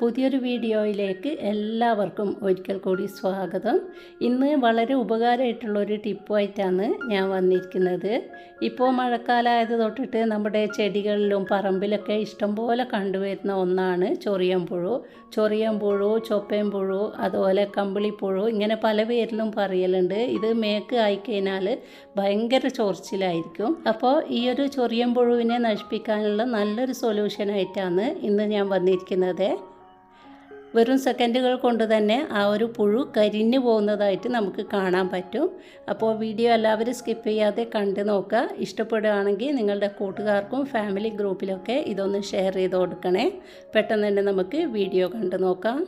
പുതിയൊരു വീഡിയോയിലേക്ക് എല്ലാവർക്കും ഒരിക്കൽ കൂടി സ്വാഗതം. ഇന്ന് വളരെ ഉപകാരമായിട്ടുള്ളൊരു ടിപ്പുമായിട്ടാണ് ഞാൻ വന്നിരിക്കുന്നത്. ഇപ്പോൾ മഴക്കാലമായത് തൊട്ടിട്ട് നമ്മുടെ ചെടികളിലും പറമ്പിലൊക്കെ ഇഷ്ടംപോലെ കണ്ടുവരുന്ന ഒന്നാണ് ചൊറിയമ്പുഴു. ചൊറിയമ്പുഴു ചൊപ്പയമ്പുഴു അതുപോലെ കമ്പിളിപ്പുഴു ഇങ്ങനെ പല പേരിലും പറയലുണ്ട്. ഇത് മേക്ക് ആയിക്കഴിഞ്ഞാൽ ഭയങ്കര ചൊറിച്ചിലായിരിക്കും. അപ്പോൾ ഈ ഒരു ചൊറിയമ്പുഴുവിനെ നശിപ്പിക്കാനുള്ള നല്ലൊരു സൊല്യൂഷനായിട്ടാണ് ഇന്ന് ഞാൻ വന്നിരിക്കുന്നത്. വെറും സെക്കൻഡുകൾ കൊണ്ട് തന്നെ ആ ഒരു പുഴു കരിഞ്ഞു പോകുന്നതായിട്ട് നമുക്ക് കാണാൻ പറ്റും. അപ്പോൾ വീഡിയോ എല്ലാവരും സ്കിപ്പ് ചെയ്യാതെ കണ്ടു നോക്കുക. ഇഷ്ടപ്പെടുകയാണെങ്കിൽ നിങ്ങളുടെ കൂട്ടുകാർക്കും ഫാമിലി ഗ്രൂപ്പിലൊക്കെ ഇതൊന്ന് ഷെയർ ചെയ്ത് കൊടുക്കണേ. പെട്ടെന്ന് തന്നെ നമുക്ക് വീഡിയോ കണ്ടു നോക്കാം.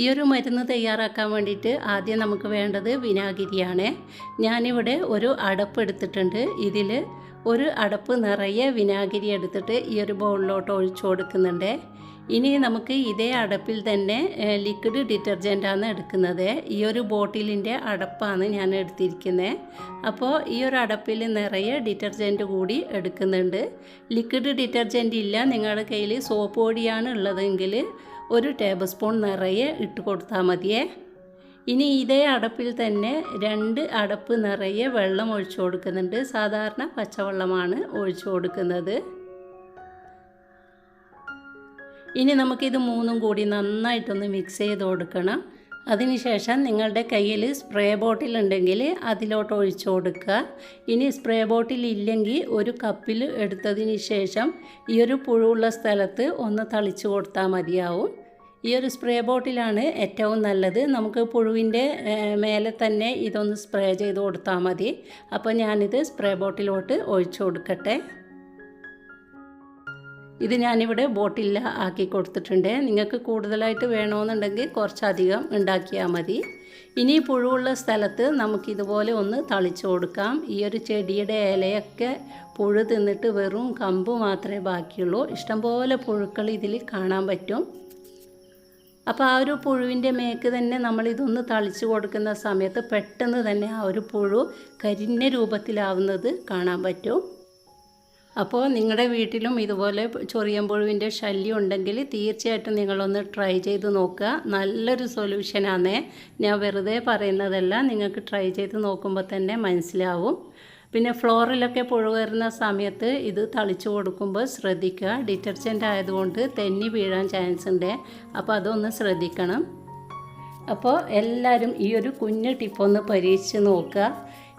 ഈ ഒരു മരുന്ന് തയ്യാറാക്കാൻ വേണ്ടിയിട്ട് ആദ്യം നമുക്ക് വേണ്ടത് വിനാഗിരിയാണ്. ഞാനിവിടെ ഒരു അടപ്പ് എടുത്തിട്ടുണ്ട്. ഇതിൽ ഒരു അടപ്പ് നിറയെ വിനാഗിരി എടുത്തിട്ട് ഈ ഒരു ബൗളിലോട്ട് ഒഴിച്ചു കൊടുക്കുന്നുണ്ട്. ഇനി നമുക്ക് ഇതേ അടപ്പിൽ തന്നെ ലിക്വിഡ് ഡിറ്റർജന്റാണ് എടുക്കുന്നത്. ഈ ഒരു ബോട്ടിലിന്റെ അടപ്പാണ് ഞാൻ എടുത്തിരിക്കുന്നത് അപ്പോൾ ഈ ഒരു അടപ്പിൽ നിറയെ ഡിറ്റർജന്റ് കൂടി എടുക്കുന്നുണ്ട്. ലിക്വിഡ് ഡിറ്റർജന്റ് ഇല്ല നിങ്ങളുടെ കയ്യിൽ സോപ്പ് പൊടിയാണ് ഉള്ളതെങ്കിൽ ഒരു ടേബിൾ സ്പൂൺ നിറയെ ഇട്ട് കൊടുത്താൽ മതിയേ. ഇനി ഇതേ അടപ്പിൽ തന്നെ രണ്ട് അടപ്പ് നിറയെ വെള്ളം ഒഴിച്ചു കൊടുക്കുന്നുണ്ട്. സാധാരണ പച്ചവെള്ളമാണ് ഒഴിച്ചു കൊടുക്കുന്നത്. ഇനി നമുക്കിത് മൂന്നും കൂടി നന്നായിട്ടൊന്ന് മിക്സ് ചെയ്ത് കൊടുക്കണം. അതിനുശേഷം നിങ്ങളുടെ കയ്യിൽ സ്പ്രേ ബോട്ടിൽ ഉണ്ടെങ്കിൽ അതിലോട്ട് ഒഴിച്ചു കൊടുക്കുക. ഇനി സ്പ്രേ ബോട്ടിൽ ഇല്ലെങ്കിൽ ഒരു കപ്പിൽ എടുത്തതിന് ശേഷം ഈ ഒരു പുഴുള്ള സ്ഥലത്ത് ഒന്ന് തളിച്ചു കൊടുത്താൽ മതിയാവും. ഈ ഒരു സ്പ്രേ ബോട്ടിലാണ് ഏറ്റവും നല്ലത്. നമുക്ക് പുഴുവിന്റെ മേലെ തന്നെ ഇതൊന്ന് സ്പ്രേ ചെയ്ത് കൊടുത്താൽ മതി. അപ്പോൾ ഞാനിത് സ്പ്രേ ബോട്ടിലോട്ട് ഒഴിച്ചു കൊടുക്കട്ടെ. ഇത് ഞാനിവിടെ ബോട്ടിൽ ആക്കി കൊടുത്തിട്ടുണ്ട്. നിങ്ങൾക്ക് കൂടുതലായിട്ട് വേണമെന്നുണ്ടെങ്കിൽ കുറച്ചധികം ഉണ്ടാക്കിയാൽ മതി. ഇനി പുഴുവുള്ള സ്ഥലത്ത് നമുക്കിതുപോലെ ഒന്ന് തളിച്ചു കൊടുക്കാം. ഈ ഒരു ചെടിയുടെ ഇലയൊക്കെ പുഴു തിന്നിട്ട് വെറും കമ്പ് മാത്രമേ ബാക്കിയുള്ളൂ. ഇഷ്ടംപോലെ പുഴുക്കൾ ഇതിൽ കാണാൻ പറ്റും. അപ്പോൾ ആ ഒരു പുഴുവിന്റെ മേക്ക് തന്നെ നമ്മൾ ഇതൊന്ന് തളിച്ചു കൊടുക്കുന്ന സമയത്ത് പെട്ടെന്ന് തന്നെ ആ ഒരു പുഴു കരിഞ്ഞ രൂപത്തിലാവുന്നത് കാണാൻ പറ്റും. അപ്പോൾ നിങ്ങളുടെ വീട്ടിലും ഇതുപോലെ ചൊറിയമ്പുഴുവിന്റെ ശല്യം ഉണ്ടെങ്കിൽ തീർച്ചയായിട്ടും നിങ്ങളൊന്ന് ട്രൈ ചെയ്ത് നോക്കുക. നല്ലൊരു സൊല്യൂഷനാണ് ഞാൻ വെറുതെ പറയുന്നതല്ല. നിങ്ങൾക്ക് ട്രൈ ചെയ്ത് നോക്കുമ്പോൾ തന്നെ മനസ്സിലാവും. പിന്നെ ഫ്ലോറിലൊക്കെ പുഴു വരുന്ന സമയത്ത് ഇത് തളിച്ചു കൊടുക്കുമ്പോൾ ശ്രദ്ധിക്കുക. ഡിറ്റർജന്റ് ആയതുകൊണ്ട് തെന്നി വീഴാൻ ചാൻസ് ഉണ്ട് അപ്പോൾ അതൊന്ന് ശ്രദ്ധിക്കണം. അപ്പോൾ എല്ലാവരും ഈ ഒരു കുഞ്ഞു ടിപ്പൊന്ന് പരീക്ഷിച്ച് നോക്കുക.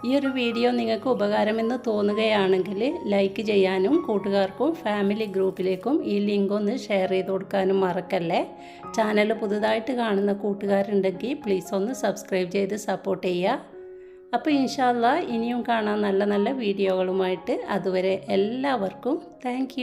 ഈ ഒരു വീഡിയോ നിങ്ങൾക്ക് ഉപകാരമെന്ന് തോന്നുകയാണെങ്കിൽ ലൈക്ക് ചെയ്യാനും കൂട്ടുകാർക്കും ഫാമിലി ഗ്രൂപ്പിലേക്കും ഈ ലിങ്ക് ഒന്ന് ഷെയർ ചെയ്ത് കൊടുക്കാനും മറക്കല്ലേ? ചാനൽ പുതുതായിട്ട് കാണുന്ന കൂട്ടുകാരുണ്ടെങ്കിൽ പ്ലീസ് ഒന്ന് സബ്സ്ക്രൈബ് ചെയ്ത് സപ്പോർട്ട് ചെയ്യുക. അപ്പോൾ ഇൻഷാല്ല ഇനിയും കാണാൻ നല്ല നല്ല വീഡിയോകളുമായിട്ട് അതുവരെ എല്ലാവർക്കും താങ്ക്